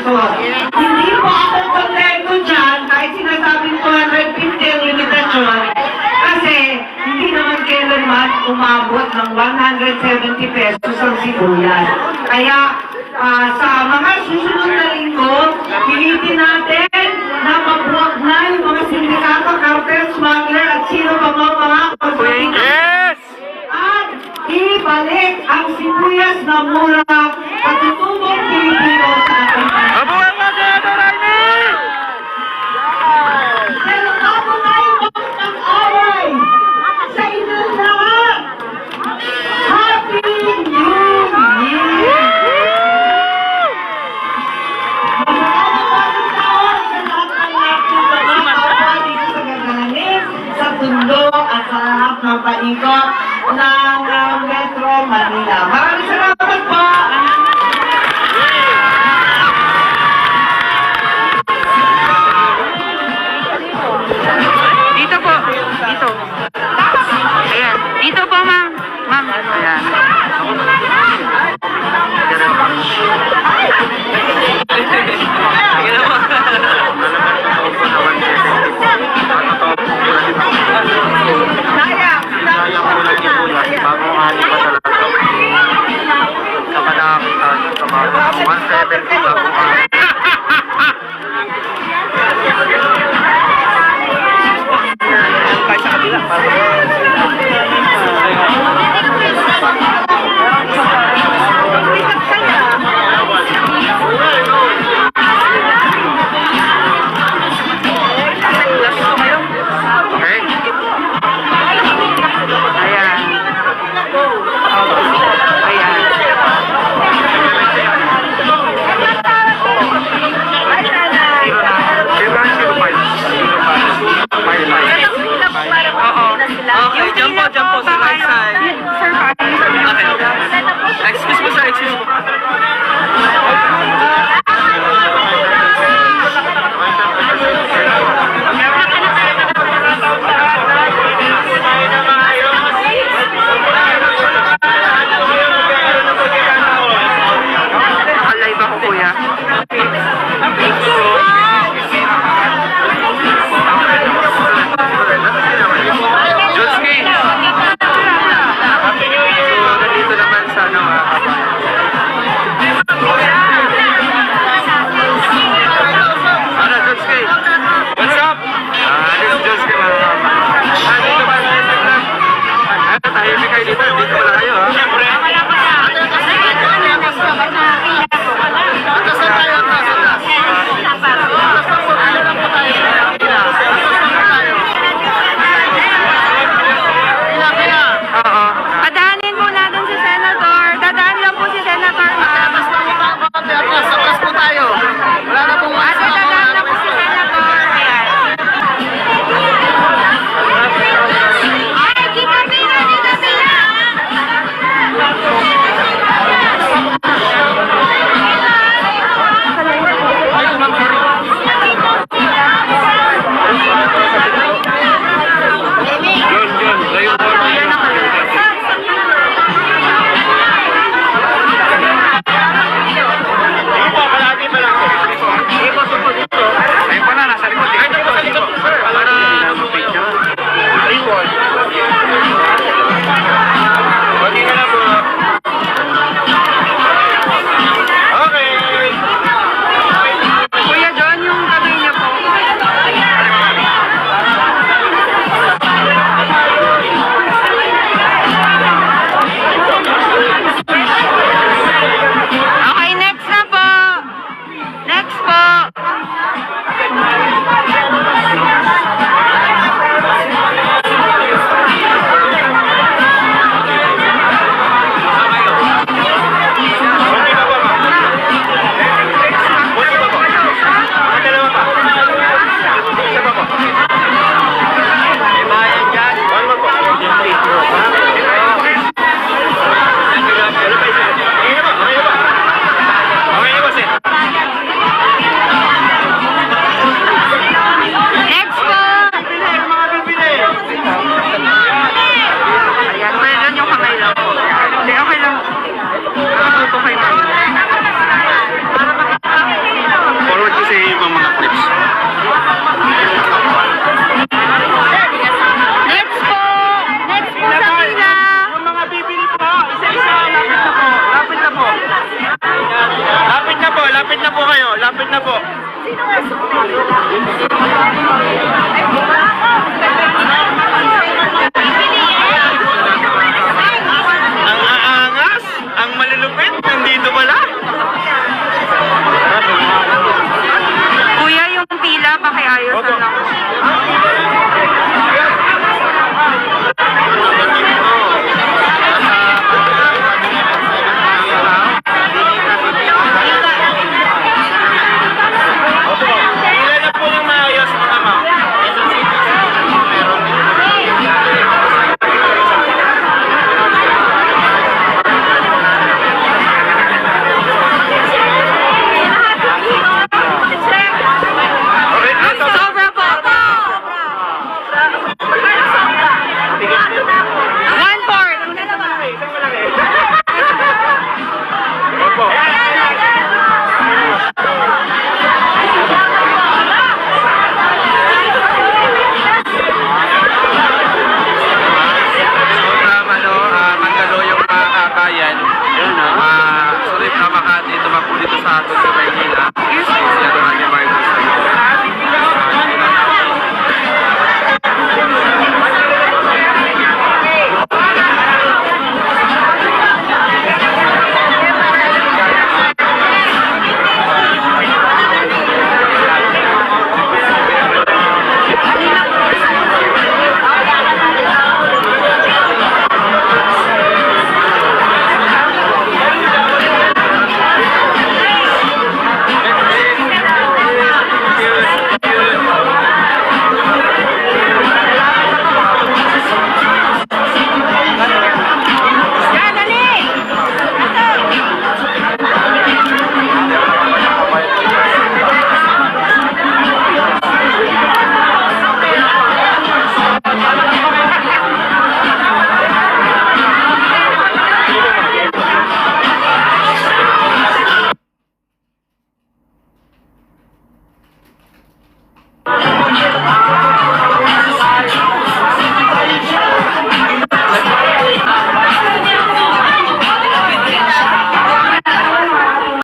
pesos. Hindi po ako kontento dyan kahit sinasabing 250 ang limitasyon kasi hindi naman kailanman umabot ng 170 pesos ang sibuyas. Kaya ah, sa mga susunod na linggo, pilitin natin na magbuwag na yung mga sindikato, cartel, lahat ng uh, Metro Manila. Maraming salamat po! não é surpresa.